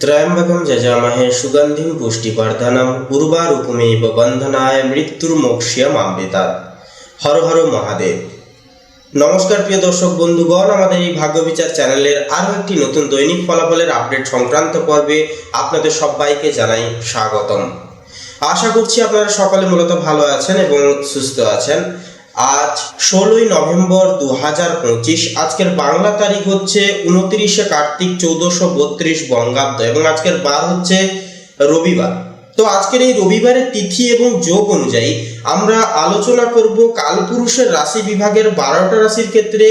ত্রয়ম্বকম যজামহে সুগন্ধিম পুষ্টিবর্ধনম পূর্বারূপমেব বন্ধনায় মৃত্যুর মোক্ষিয়া আমৃতাৎ হর হর মহাদেব নমস্কার প্রিয় দর্শক বন্ধুগণ আমাদের এই ভাগ্য বিচার চ্যানেলের আরও একটি নতুন দৈনিক ফলাফলের আপডেট সংক্রান্ত পর্বে আপনাদের সবাইকে জানাই স্বাগতম। আশা করছি আপনারা সকলে মূলত ভালো আছেন এবং সুস্থ আছেন। আজ ষোলোই নভেম্বর দু হাজার পঁচিশ। আজকের বাংলা তারিখ হচ্ছে উনত্রিশে কার্তিক চৌদ্দশো বত্রিশ বঙ্গাব্দ এবং আজকের বার হচ্ছে রবিবার। তো আজকের এই রবিবারের তিথি এবং যোগ অনুযায়ী আমরা আলোচনা করব কালপুরুষের রাশি বিভাগের বারোটা রাশির ক্ষেত্রে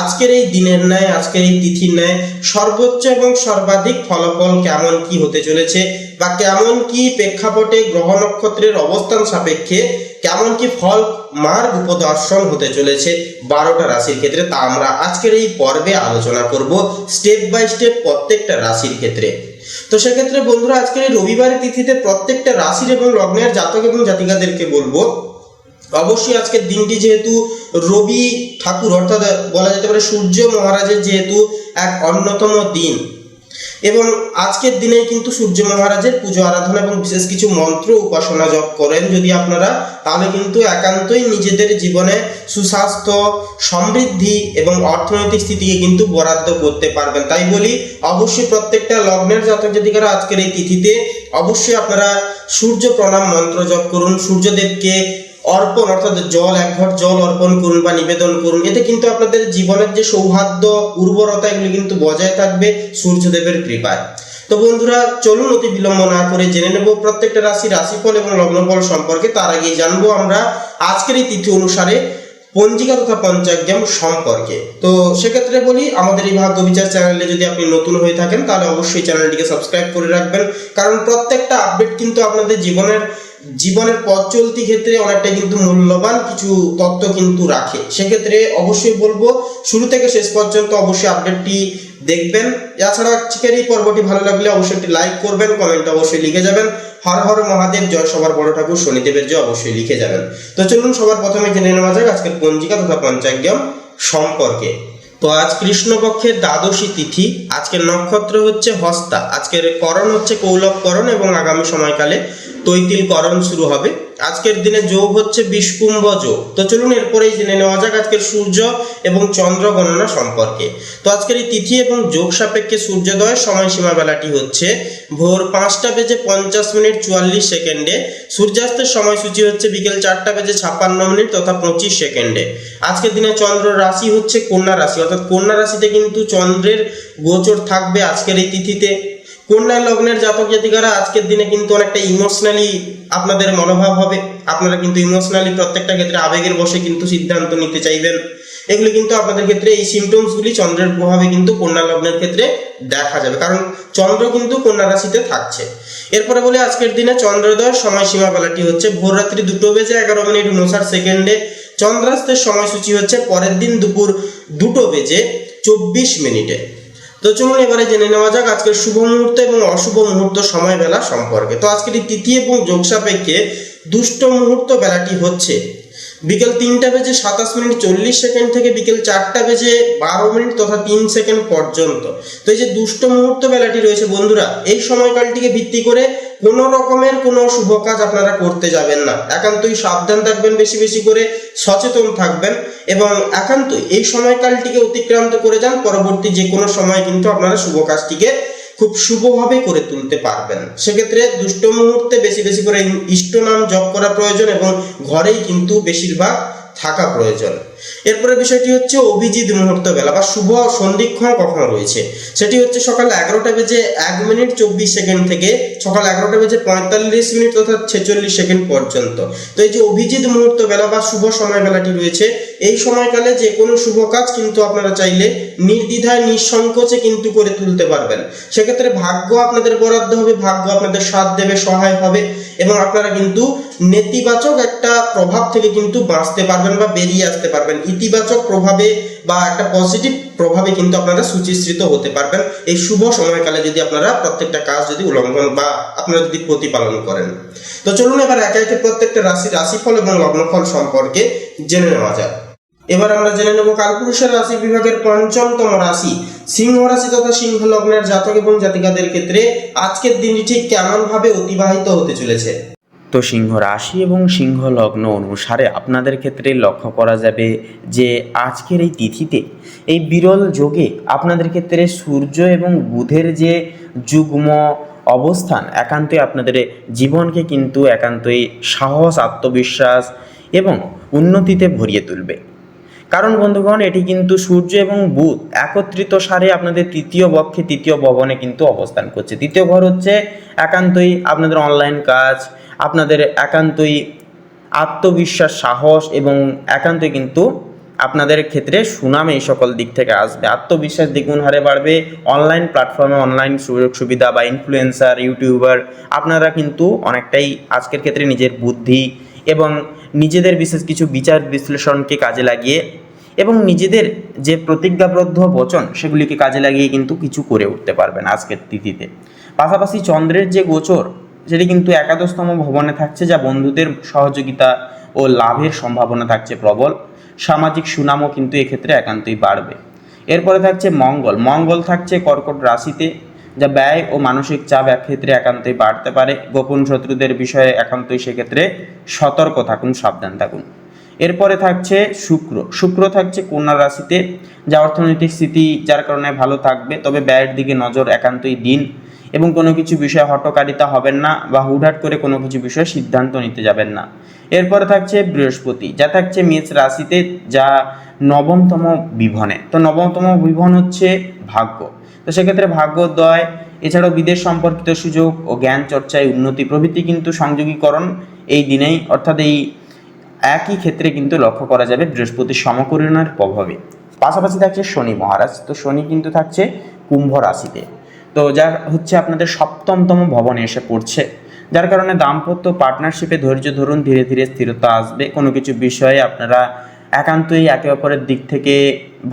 আজকের এই দিনের ন্যায়, আজকের এই তিথির ন্যায় সর্বোচ্চ এবং সর্বাধিক ফলাফল কেমন কি হতে চলেছে বা কেমন কি প্রেক্ষাপটে গ্রহ নক্ষত্রের অবস্থান সাপেক্ষে কেমন কি ফল মার্গ উপদর্শন হতে চলেছে বারোটা রাশির ক্ষেত্রে। তা আমরা আজকের এই পর্বে আলোচনা করব স্টেপ বাই স্টেপ প্রত্যেকটা রাশির ক্ষেত্রে। তো সেক্ষেত্রে বন্ধুরা, আজকের এই রবিবারের তিথিতে প্রত্যেকটা রাশির এবং লগ্নের জাতক এবং জাতিকাদেরকে বলব, অবশ্যই আজকের দিনটি যেহেতু রবি ঠাকুর, অর্থাৎ বলা যেতে পারে সূর্য মহারাজের যেহেতু এক অন্যতম দিন এবং আজকের দিনে কিন্তু সূর্য মহারাজের পুজো আরাধনা এবং বিশেষ কিছু মন্ত্র উপাসনা জপ করেন যদি আপনারা, তাহলে কিন্তু একান্তই নিজেদের জীবনে সুস্বাস্থ্য, সমৃদ্ধি এবং অর্থনৈতিক স্থিতিকে কিন্তু বরাদ্দ করতে পারবেন। তাই বলি, অবশ্যই প্রত্যেকটা লগ্নের জাতক জাতিকারা আজকের এই তিথিতে অবশ্যই আপনারা সূর্য প্রণাম মন্ত্র জপ করুন। সূর্যদেবকে অর্পণ, অর্থাৎ জল, এক ঘট জল অর্পণ করুন বা নিবেদন করুন, এতে কিন্তু আপনাদের জীবনের যে সৌহার্দ্য, উর্বরতা, এগুলি কিন্তু বজায় থাকবে সূর্যদেবের কৃপায়। তো বন্ধুরা, চলুন অতি বিলম্ব না করে জেনে নেব প্রত্যেকটা রাশি, রাশিফল এবং লগ্নফল সম্পর্কে। তার আগে জানব আমরা আজকের এই তিথি অনুসারে পঞ্জিকা তথা পঞ্চাগ্রাম সম্পর্কে। তো সেক্ষেত্রে বলি, আমাদের এই ভাগ্য বিচার চ্যানেলে যদি আপনি নতুন হয়ে থাকেন, তাহলে অবশ্যই চ্যানেলটিকে সাবস্ক্রাইব করে রাখবেন। কারণ প্রত্যেকটা আপডেট কিন্তু আপনাদের জীবনের জীবনের পথ চলতি ক্ষেত্রে অনেকটা কিন্তু মূল্যবান কিছু তত্ত্ব কিন্তু রাখে। সেক্ষেত্রে অবশ্যই বলব, শুরু থেকে শেষ পর্যন্ত অবশ্যই আপডেটটি দেখবেন। এছাড়া আজকের এই পর্বটি ভালো লাগলে অবশ্যই একটি লাইক করবেন কমেন্ট অবশ্যই লিখে যাবেন। হর হর মহাদেব, জয় সবার বড় ঠাকুর, শনিদেবের জয় অবশ্যই লিখে যাবেন। তো চলুন সবার প্রথমে জেনে নেওয়া যাক আজকের পঞ্জিকা তথা পঞ্চাগ্রাম সম্পর্কে। তো আজ কৃষ্ণপক্ষের দ্বাদশী তিথি, আজকের নক্ষত্র হচ্ছে হস্তা, আজকের করণ হচ্ছে কৌলভকরণ এবং আগামী সময়কালে তৈতিল করণ শুরু হবে। আজকের দিনে যোগ হচ্ছে বিষকুম্ভ যোগ। তো চলুন এরপরেই জেনে নেওয়া যাক আজকের সূর্য এবং চন্দ্র গণনা সম্পর্কে। তো আজকের এই তিথি এবং যোগ সাপেক্ষে সূর্যোদয়ের সময়সীমা বেলাটি হচ্ছে ভোর পাঁচটা বেজে পঞ্চাশ মিনিট চুয়াল্লিশ সেকেন্ডে। সূর্যাস্তের সময়সূচি হচ্ছে বিকেল চারটা বেজে ছাপ্পান্ন মিনিট তথা পঁচিশ সেকেন্ডে। আজকের দিনে চন্দ্র রাশি হচ্ছে কন্যা রাশি। অর্থাৎ কন্যা রাশিতে কিন্তু চন্দ্রের গোচর থাকবে আজকের এই তিথিতে। কন্যা লগ্নের জাতক জাতিকারা আজকের দিনে কিন্তু অনেকটা ইমোশনালি আপনাদের মনোভাব হবে। আপনারা কিন্তু ইমোশনালি প্রত্যেকটা ক্ষেত্রে আবেগের বসে কিন্তু সিদ্ধান্ত নিতে চাইবেন। এগুলি কিন্তু আপনাদের ক্ষেত্রে এই সিমটমসগুলি চন্দ্রের প্রভাবে কিন্তু কন্যা লগ্নের ক্ষেত্রে দেখা যাবে। কারণ চন্দ্র কিন্তু কন্যা রাশিতে থাকছে। এরপরে বলে আজকের দিনে চন্দ্রোদয়ের সময়সীমা বেলাটি হচ্ছে ভোর রাত্রি দুটো বেজে এগারো মিনিট উনষাট সেকেন্ডে। চন্দ্রাস্তের সময়সূচি হচ্ছে পরের দিন দুপুর দুটো বেজে চব্বিশ মিনিটে। তো চলুন এবারে জেনে নেওয়া যাক আজকের শুভ মুহূর্ত এবং অশুভ মুহূর্ত সময় বেলা সম্পর্কে। তো আজকের এই তিথি এবং যোগ সাপেক্ষে দুষ্ট মুহূর্ত বেলাটি হচ্ছে বিকেল তিনটা বেজে সাতাশ মিনিট চল্লিশ সেকেন্ড থেকে বিকেল চারটা বেজে বারো মিনিট তথা তিন সেকেন্ড পর্যন্ত। তো এই যে দুষ্ট মুহূর্ত বেলাটি রয়েছে, বন্ধুরা, এই সময়কালটিকে ভিত্তি করে কোনো রকমের কোনো শুভ কাজ আপনারা করতে যাবেন না। একান্তই সাবধান থাকবেন, বেশি বেশি করে সচেতন থাকবেন এবং একান্তই এই সময়কালটিকে অতিক্রান্ত করে যান। পরবর্তী যে কোনো সময় কিন্তু আপনারা শুভ কাজটিকে খুব শুভভাবে করে তুলতে পারবেন। সেক্ষেত্রে দুষ্ট মুহূর্তে বেশি বেশি করে ইষ্ট নাম জপ করা প্রয়োজন এবং ঘরেই কিন্তু বেশিরভাগ থাকা প্রয়োজন। এরপরে বিষয়টি হচ্ছে অভিজিৎ মুহূর্ত বেলা বা শুভ সন্ধিক্ষণ কখন রয়েছে। সেটি হচ্ছে সকাল এগারোটা বেজে এক মিনিট চব্বিশ সেকেন্ড থেকে সকাল এগারোটা বেজে পঁয়তাল্লিশ মিনিট তথা ছেচল্লিশ সেকেন্ড পর্যন্ত। তো এই যে অভিজিৎ মুহূর্ত বেলা বা শুভ সময় বেলাটি রয়েছে এই সময়কালে যে কোনো শুভ কাজ কিন্তু আপনারা চাইলে নির্দ্বিধায়, নিঃসংকোচে কিন্তু করে তুলতে পারবেন। সেক্ষেত্রে ভাগ্য আপনাদের বরাদ্দ হবে, ভাগ্য আপনাদের সাথ দেবে, সহায় হবে এবং আপনারা কিন্তু নেতিবাচক একটা প্রভাব থেকে কিন্তু বাঁচতে পারবেন বা বেরিয়ে আসতে পারবেন। ইতিবাচক প্রভাবে বা একটা পজিটিভ প্রভাবে কিন্তু আপনারা সুচিশ্রিত হতে পারবেন। এই শুভ সময়কালে যদি আপনারা প্রত্যেকটা কাজ যদি উল্লঙ্ঘন বা আপনারা যদি প্রতিপালন করেন। তো চলুন এবার একে একে প্রত্যেকটা রাশি, রাশিফল এবং লগ্নফল সম্পর্কে জেনে নেওয়া যাক। এবার আমরা জেনে নেব কালপুরুষের রাশি বিভাগের পঞ্চমতম রাশি। সিংহ রাশি তথা সিংহ লগ্নের জাতক এবং জাতিকাদের ক্ষেত্রে আজকের দিনটি ঠিক কেমন ভাবে অতিবাহিত হতে চলেছে? তো সিংহ রাশি এবং সিংহ লগ্ন অনুসারে আপনাদের ক্ষেত্রে লক্ষ্য করা যাবে যে আজকের এই তিথিতে এই বিরল যোগে আপনাদের ক্ষেত্রে সূর্য এবং বুধের যে যুগ্ম অবস্থান, একান্তই আপনাদের জীবনকে কিন্তু একান্তই সাহস, আত্মবিশ্বাস এবং উন্নতিতে ভরিয়ে তুলবে। কারণ বন্ধুগণ, এটি কিন্তু সূর্য এবং বুধ একত্রিত সারে আপনাদের তৃতীয় বক্ষে, তৃতীয় ভবনে কিন্তু অবস্থান করছে। তৃতীয় ঘর হচ্ছে একান্তই আপনাদের অনলাইন কাজ, আপনাদের একান্তই আত্মবিশ্বাস, সাহস এবং একান্তই কিন্তু আপনাদের ক্ষেত্রে সুনাম এই সকল দিক থেকে আসবে। আত্মবিশ্বাস দ্বিগুণ হারে বাড়বে অনলাইন প্ল্যাটফর্মে অনলাইন সুযোগ সুবিধা বা ইনফ্লুয়েন্সার ইউটিউবার আপনারা কিন্তু অনেকটাই আজকের ক্ষেত্রে নিজের বুদ্ধি এবং নিজেদের বিশেষ কিছু বিচার বিশ্লেষণকে কাজে লাগিয়ে এবং নিজেদের যে প্রতিজ্ঞাবদ্ধ বচন, সেগুলিকে কাজে লাগিয়ে কিন্তু কিছু করে উঠতে পারবেন আজকের তিথিতে। পাশাপাশি চন্দ্রের যে গোচর, সেটি কিন্তু একাদশতম ভবনে থাকছে, যা বন্ধুদের সহযোগিতা ও লাভের সম্ভাবনা থাকছে প্রবল। সামাজিক সুনামও কিন্তু এক্ষেত্রে একান্তই বাড়বে। এরপরে থাকছে মঙ্গল। মঙ্গল থাকছে কর্কট রাশিতে। যা ব্যয় ও মানসিক চাপ এক ক্ষেত্রে একান্তই বাড়তে পারে। গোপন শত্রুদের বিষয়ে একান্তই সেক্ষেত্রে সতর্ক থাকুন, সাবধান থাকুন। এরপরে থাকছে শুক্র। শুক্র থাকছে কন্যা রাশিতে, যা অর্থনৈতিক স্থিতি যার কারণে ভালো থাকবে, তবে ব্যয়ের দিকে নজর একান্তই দিন এবং কোনো কিছু বিষয়ে হটকারিতা হবেন না বা হুটহাট করে কোনো কিছু বিষয়ে সিদ্ধান্ত নিতে যাবেন না। এরপরে থাকছে বৃহস্পতি, যা থাকছে মেষ রাশিতে, যা নবমতম বিভনে। তো নবমতম বিভন হচ্ছে ভাগ্য। তো সেক্ষেত্রে ভাগ্যোদয় এছাড়াও বিদেশ সম্পর্কিত সুযোগ ও জ্ঞান চর্চায় উন্নতি প্রভৃতি কিন্তু সংযোগীকরণ এই দিনেই, অর্থাৎ এই একই ক্ষেত্রে কিন্তু লক্ষ্য করা যাবে বৃহস্পতির সমকরণের প্রভাবে। পাশাপাশি থাকছে শনি মহারাজ, তো শনি কিন্তু থাকছে কুম্ভ রাশিতে। তো যা হচ্ছে আপনাদের সপ্তমতম ভবনে এসে পড়ছে। যার কারণে দাম্পত্য পার্টনারশিপে ধৈর্য ধরুন, ধীরে ধীরে স্থিরতা আসবে। কোনো কিছু বিষয়ে আপনারা একান্তই একে অপরের দিক থেকে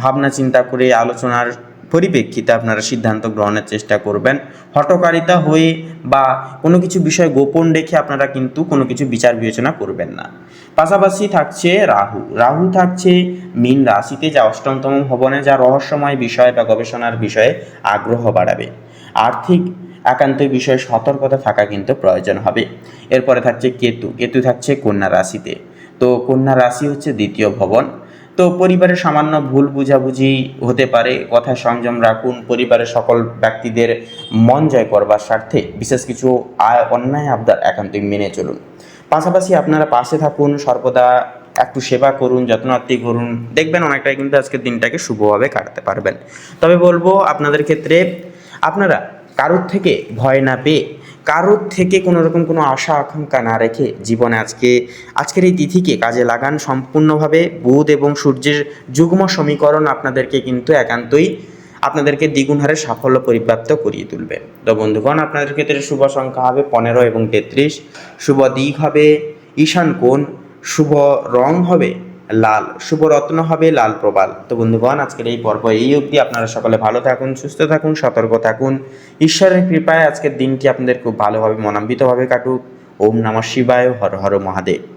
ভাবনা চিন্তা করে, আলোচনার পরিপ্রেক্ষিতে আপনারা সিদ্ধান্ত গ্রহণের চেষ্টা করবেন। হটকারিতা হয়ে বা কোনো কিছু বিষয় গোপন রেখে আপনারা কিন্তু কোনো কিছু বিচার বিবেচনা করবেন না। পাশাপাশি থাকছে রাহু। রাহু থাকছে মীন রাশিতে যা অষ্টমতম ভবনে যা রহস্যময় বিষয় বা গবেষণার বিষয়ে আগ্রহ বাড়াবে। আর্থিক একান্ত বিষয়ে সতর্কতা থাকা কিন্তু প্রয়োজন হবে। এরপরে থাকছে কেতু। কেতু থাকছে কন্যা রাশিতে। তো কন্যা রাশি হচ্ছে দ্বিতীয় ভবন। তো পরিবারের সামান্য ভুল বুঝাবুঝি হতে পারে। কথায় সংযম রাখুন, পরিবারের সকল ব্যক্তিদের মন জয় করবার স্বার্থে বিশেষ কিছু আয়, অন্যায়, আবদার একান্তই মেনে চলুন। পাশাপাশি আপনারা পাশে থাকুন, সর্বদা একটু সেবা করুন যত্নার্থী করুন। দেখবেন অনেকটাই কিন্তু আজকের দিনটাকে শুভভাবে কাটাতে পারবেন। তবে বলব আপনাদের ক্ষেত্রে, আপনারা কারোর থেকে ভয় না পেয়ে কারোর থেকে কোনো রকম কোনো আশা, আকাঙ্ক্ষা না রেখে জীবনে আজকে, আজকের এই তিথিকে কাজে লাগান সম্পূর্ণভাবে। বুধ এবং সূর্যের যুগ্ম সমীকরণ আপনাদেরকে কিন্তু একান্তই আপনাদেরকে দ্বিগুণ হারে সাফল্য পরিপ্রাপ্ত করিয়ে তুলবে। তো বন্ধুগণ, আপনাদের ক্ষেত্রে শুভ সংখ্যা হবে পনেরো এবং তেত্রিশ। শুভ দিক হবে ঈশান কোণ। শুভ রং হবে লাল। শুভ রত্ন হবে লাল প্রবাল। তো বন্ধুগণ, আজকের এই পর্ব এই অবধি। আপনারা সকলে ভালো থাকুন, সুস্থ থাকুন, সতর্ক থাকুন। ঈশ্বরের কৃপায় আজকের দিনটি আপনাদের খুব ভালোভাবে মনাম্বিতভাবে কাটুক। ওম নমঃ শিবায়, হর হর মহাদেব।